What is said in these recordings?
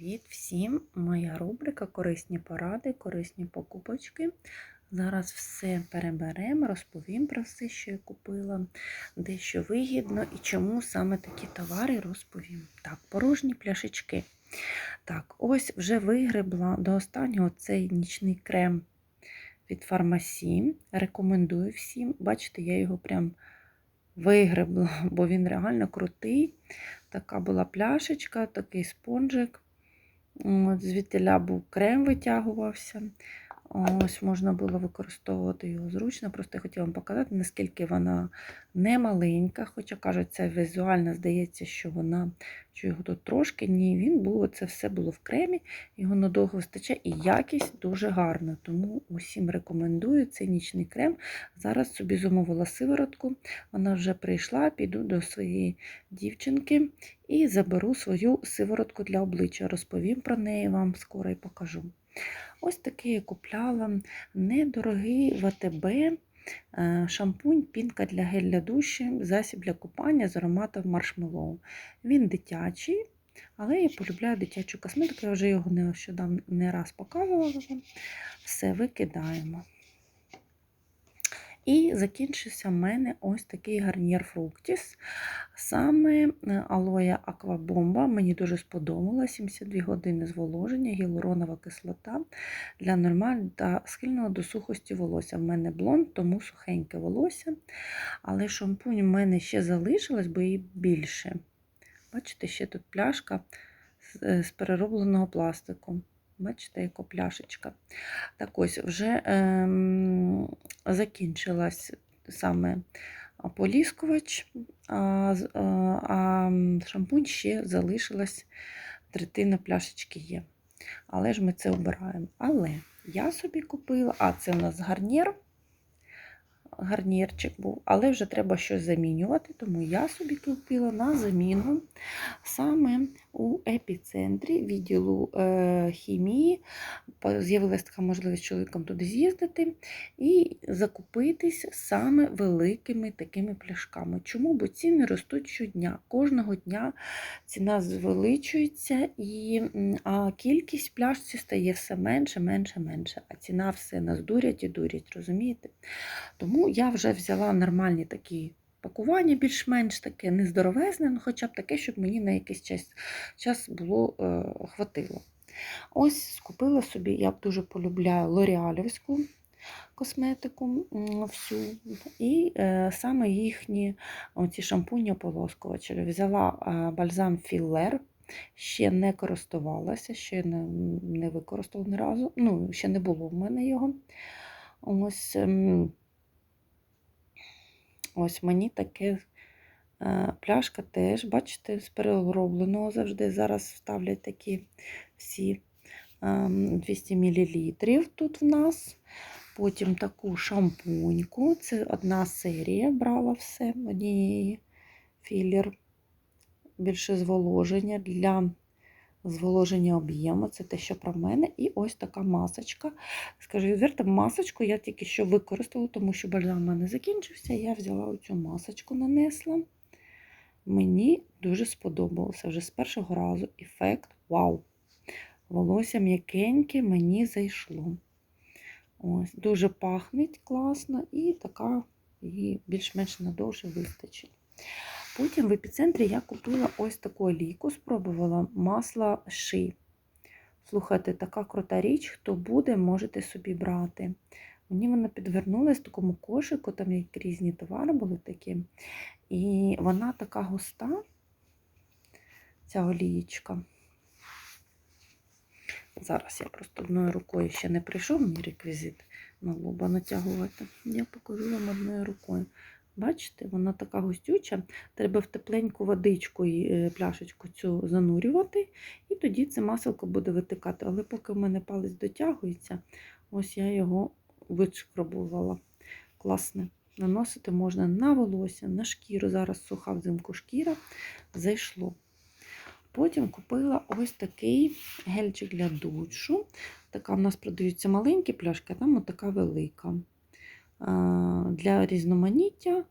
Привіт всім! Моя рубрика Корисні поради, корисні покупочки. Зараз все переберемо, розповім про все, що я купила, дещо вигідно і чому саме такі товари розповім. Так, порожні пляшечки. Так, ось вже вигребла до останнього цей нічний крем від Фармасі. Рекомендую всім. Бачите, я його прям вигребла, бо він реально крутий. Така була пляшечка, такий спонжик. Звідтиля був крем витягувався. Ось можна було використовувати його зручно. Просто я хотіла вам показати, наскільки вона не маленька. Хоча кажуть, це візуально здається, що вона що його тут трошки. Ні, він був, це все було в кремі, його надовго вистачає і якість дуже гарна. Тому усім рекомендую цей нічний крем. Зараз собі замовила сиворотку. Вона вже прийшла, піду до своєї дівчинки і заберу свою сиворотку для обличчя. Розповім про неї вам скоро і покажу. Ось такий я купляла недорогий ВТБ е, шампунь, пінка для гель для душі, засіб для купання з ароматом маршмеллоу. Він дитячий, але я полюбляю дитячу косметику, я вже його нещодавно не раз показувала. Все викидаємо. І закінчився в мене ось такий гарнір фруктіс. Саме е, алоя аквабомба. Мені дуже сподобала 72 години зволоження, гіалуронова кислота для нормального та схильного до сухості волосся. В мене блонд, тому сухеньке волосся. Але шампунь в мене ще залишилось, бо її більше. Бачите, ще тут пляшка з е, переробленого пластику. Бачите, яка пляшечка. Так ось вже ем, закінчилась саме поліскувач, а, а шампунь ще залишилась, третина пляшечки є. Але ж ми це обираємо. Але я собі купила, а це у нас гарнір гарнірчик був, але вже треба щось замінювати, тому я собі купила на заміну саме у епіцентрі відділу е, хімії. З'явилася така можливість чоловіком туди з'їздити і закупитись саме великими такими пляшками. Чому? Бо ціни ростуть щодня. Кожного дня ціна звеличується, і, а кількість пляшці стає все менше, менше, менше. А ціна все нас дурять і дурять, розумієте? Тому я вже взяла нормальні такі пакування, більш-менш таке нездоровезне, ну хоча б таке, щоб мені на якийсь час час було е, хватило. Ось скупила собі, я дуже полюбляю лоріалівську косметику всю. І е, саме їхні оці шампуні ополоскувачі. Взяла е, бальзам Філлер. Ще не користувалася, ще не не використала ні разу. Ну, ще не було в мене його. Ось ем, Ось мені таке е, пляшка теж, бачите, з переробленого завжди. Зараз ставлять такі всі 200 ем, мл тут в нас. Потім таку шампуньку. Це одна серія брала все однієї філер. Більше зволоження для зволоження об'єму, це те, що про мене. І ось така масочка. Скажу, відверто, масочку я тільки що використала, тому що бальзам в мене закінчився. Я взяла оцю масочку, нанесла. Мені дуже сподобалося вже з першого разу ефект вау! Волосся м'якеньке, мені зайшло. Ось, Дуже пахнеть класно і така її більш-менш надовше вистачить. Потім в епіцентрі я купила ось таку олійку, спробувала масло ши. Слухайте, така крута річ, хто буде, можете собі брати. Мені вона підвернулась в такому кошику, там як різні товари були такі. І вона така густа, ця олієчка. Зараз я просто одною рукою ще не прийшов мені реквізит на лоба натягувати. Я покажу вам одною рукою. Бачите, вона така густюча. Треба в тепленьку водичку і е, пляшечку цю занурювати, і тоді це маселко буде витикати. Але поки в мене палець дотягується, ось я його вишкробувала. Класне. Наносити можна на волосся, на шкіру. Зараз суха взимку шкіра зайшло. Потім купила ось такий гельчик для душу. Така у нас продаються маленькі пляшки, а там така велика для різноманіття.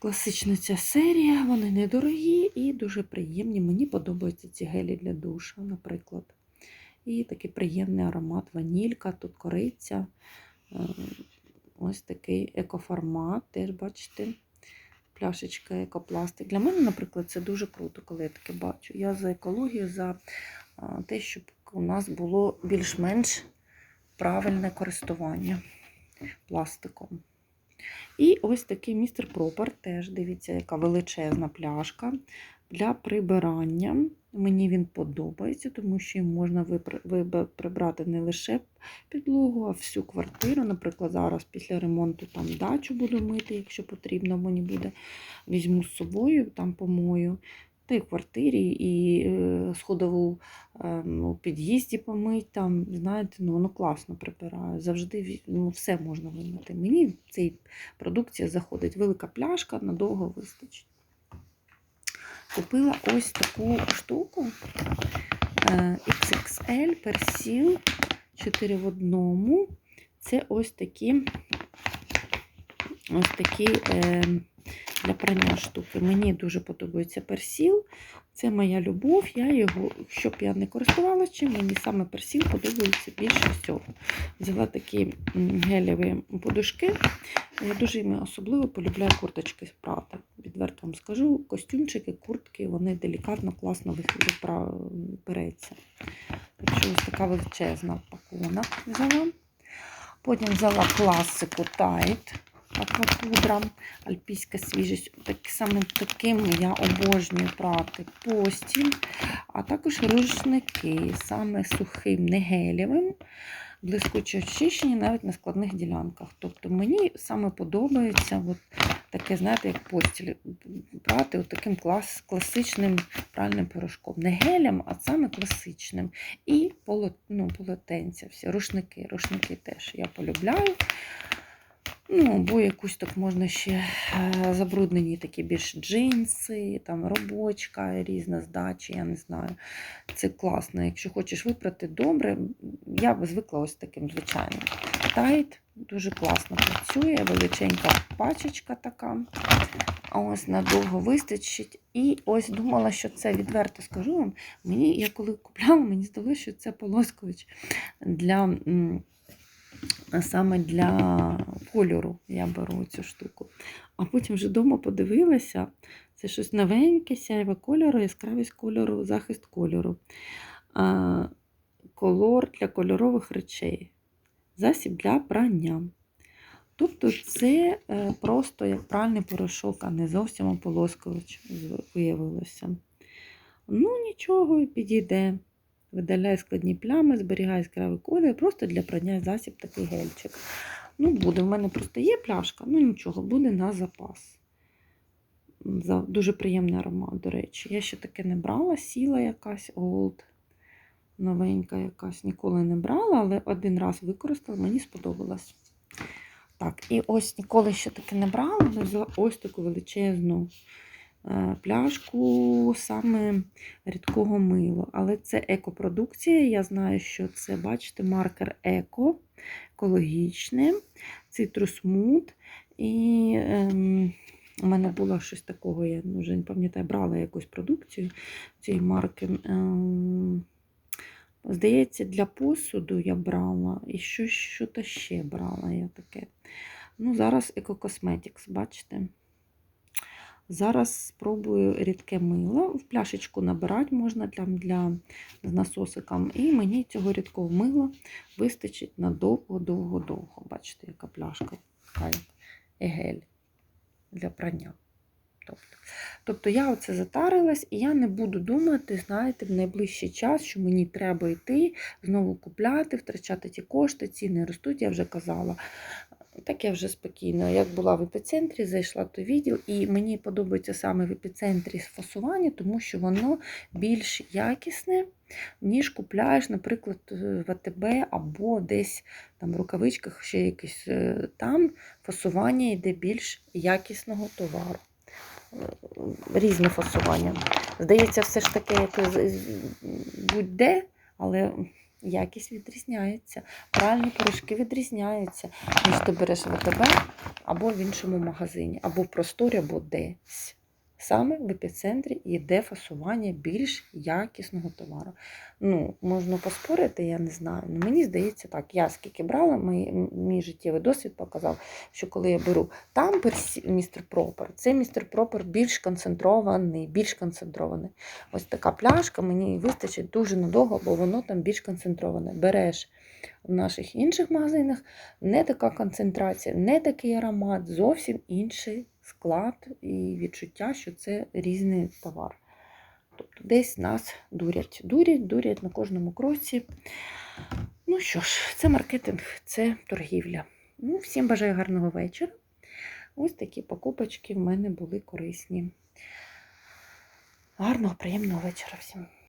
Класична ця серія, вони недорогі і дуже приємні. Мені подобаються ці гелі для душа, наприклад. І такий приємний аромат ванілька, тут кориця. Е, Ось такий екоформат, теж бачите, пляшечка екопластик. Для мене, наприклад, це дуже круто, коли я таке бачу. Я за екологію, за те, щоб у нас було більш-менш правильне користування пластиком. І ось такий містер Пропер, теж дивіться, яка величезна пляшка для прибирання. Мені він подобається, тому що їм можна прибрати не лише підлогу, а всю квартиру. Наприклад, зараз після ремонту там дачу буду мити, якщо потрібно, мені буде. Візьму з собою, там помою. Й в квартирі, і е, сходову е, у під'їзді помить, там, знаєте, ну воно класно прибирає. Завжди ну, все можна вимити. Мені в цій продукції заходить велика пляшка, надовго вистачить. Купила ось таку штуку е, XXL Persil 4 в одному. Це ось такі ось такі е, для прання штуки. Мені дуже подобається персіл. Це моя любов. Я його, щоб я не користувалася чим, мені саме персіл подобається більше всього. Взяла такі гелеві подушки. Я дуже їм особливо полюбляю курточки прати. Відверто вам скажу, костюмчики, куртки, вони делікатно, класно береться. Так що ось така величезна пакона взяла. Потім взяла класику Tide аквапудра, альпійська свіжість. Так, саме таким я обожнюю прати постіль, а також рушники, саме сухим, не гелєвим, блискуче очищені навіть на складних ділянках. Тобто мені саме подобається от таке, знаєте, як постіль, прати от таким клас, класичним пральним порошком. Не гелем, а саме класичним. І ну, полотенця, всі, рушники. Рушники теж я полюбляю. Ну, бо якусь так можна ще е, забруднені такі більш джинси, там робочка, різна здача, я не знаю. Це класно. Якщо хочеш випрати добре, я б звикла ось таким звичайним. Тайт дуже класно працює, величенька пачечка така. А ось надовго вистачить. І ось думала, що це відверто скажу вам. Мені, я коли купляла, мені здалося, що це полоскувач для. Саме для кольору я беру цю штуку. А потім вже вдома подивилася, це щось новеньке, сяйве кольору, яскравість кольору, захист кольору. А, колор для кольорових речей. Засіб для прання. Тобто це е, просто як пральний порошок, а не зовсім ополоскувач виявилося. Ну, нічого, підійде. Видаляє складні плями, зберігає яскравий колір, просто для прання засіб такий гельчик. Ну, буде. В мене просто є пляшка, ну нічого, буде на запас. За- Дуже приємний аромат, до речі. Я ще таке не брала, сіла якась Old, новенька якась, ніколи не брала, але один раз використала, мені сподобалось. Так, і ось ніколи ще таке не брала, але взяла ось таку величезну пляшку саме рідкого мила. Але це екопродукція. Я знаю, що це, бачите, маркер еко, екологічне, цитрусмут. І ем, у мене було щось такого, я вже не пам'ятаю, брала якусь продукцію цієї марки. Ем, Здається, для посуду я брала і що, що то ще брала я таке. Ну, зараз Eco Cosmetics, бачите? Зараз спробую рідке мило. В пляшечку набирати можна там для з насосиком. І мені цього рідкого мила вистачить на довго-довго-довго. Бачите, яка пляшка така егель для прання. Тобто, тобто я оце затарилась, і я не буду думати, знаєте, в найближчий час, що мені треба йти, знову купляти, втрачати ті кошти, ціни ростуть, я вже казала. Так я вже спокійно. Як була в епіцентрі, зайшла в відділ, і мені подобається саме в епіцентрі фасування, тому що воно більш якісне, ніж купляєш, наприклад, в АТБ або десь там в рукавичках ще якесь е, там фасування йде більш якісного товару. Е, Різне фасування. Здається, все ж таки, як будь-де, але якість відрізняється, пральні порошки відрізняються, ніж ти береш в АТБ або в іншому магазині, або в просторі, або десь. Саме в епіцентрі йде фасування більш якісного товару. Ну, можна поспорити, я не знаю. Ну, мені здається так. Я скільки брала, мій, мій життєвий досвід показав, що коли я беру тампер містер Пропер, це містер Пропер більш концентрований, більш концентрований. Ось така пляшка мені вистачить дуже надовго, бо воно там більш концентроване. Береш в наших інших магазинах не така концентрація, не такий аромат, зовсім інший склад і відчуття, що це різний товар. Тобто десь нас дурять. Дурять, дурять на кожному кроці. Ну що ж, це маркетинг, це торгівля. Ну, всім бажаю гарного вечора. Ось такі покупочки в мене були корисні. Гарного, приємного вечора всім.